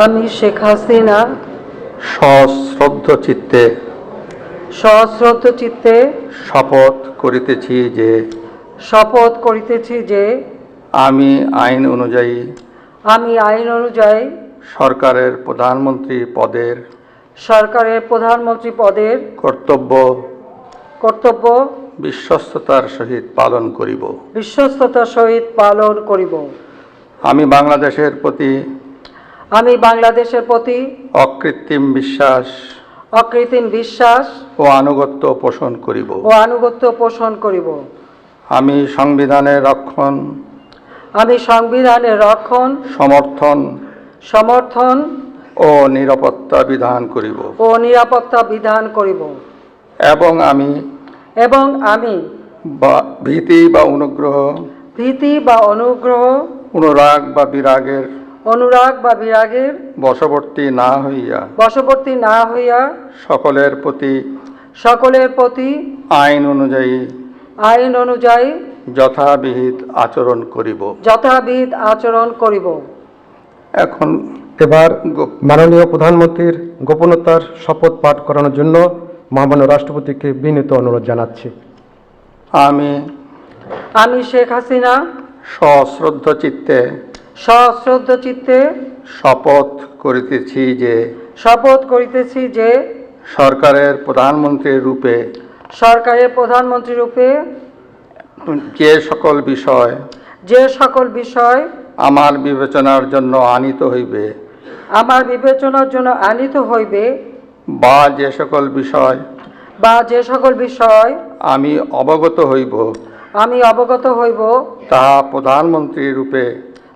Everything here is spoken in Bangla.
আমি শেখ হাসিনা। সশ্রদ্ধ চিত্তে সশ্রদ্ধ চিত্তে শপথ করিতেছি যে শপথ করিতেছি যে আমি আইন অনুযায়ী আমি আইন অনুযায়ী সরকারের প্রধানমন্ত্রী পদের সরকারের প্রধানমন্ত্রী পদের কর্তব্য কর্তব্য বিশ্বস্ততার সহিত পালন করিব। বিশ্বস্ততার সহিত পালন করিব। আমি বাংলাদেশের প্রতি আমি বাংলাদেশের প্রতি অকৃত্রিম বিশ্বাস অকৃত্রিম বিশ্বাস ও আনুগত্য পোষণ করিব। ও আনুগত্য পোষণ করিব। আমি সংবিধানের রক্ষণ আমি সংবিধানের রক্ষণ সমর্থন সমর্থন ও নিরাপত্তা বিধান করিব। ও নিরাপত্তা বিধান করিব। এবং আমি এবং আমি ভীতি বা অনুগ্রহ ভীতি বা অনুগ্রহ অনুরাগ বা বিরাগের অনুরাগ বা বিরাগের বশবর্তী না হইয়া বশবর্তী না হইয়া সকলের প্রতি সকলের প্রতি আইন অনুযায়ী আইন অনুযায়ী যথাবিহিত আচরণ করিব। যথাবিধ আচরণ করিব। এখন এবার মাননীয় প্রধানমন্ত্রীর গোপনতার শপথ পাঠ করানোর জন্য মহামান্য রাষ্ট্রপতিকে বিনীত অনুরোধ জানাচ্ছি। আমি আমি শেখ হাসিনা সশ্রদ্ধ চিত্তে সশ্রদ্ধ চিত্তে শপথ করিতেছি যে শপথ করিতেছি যে সরকারের প্রধানমন্ত্রীর রূপে সরকারের প্রধানমন্ত্রী রূপে যে সকল বিষয় যে সকল বিষয় আমার বিবেচনার জন্য আনিত হইবে আমার বিবেচনার জন্য আনিত হইবে বা যে সকল বিষয় বা যে সকল বিষয় আমি অবগত হইব আমি অবগত হইব তাহা প্রধানমন্ত্রী রূপে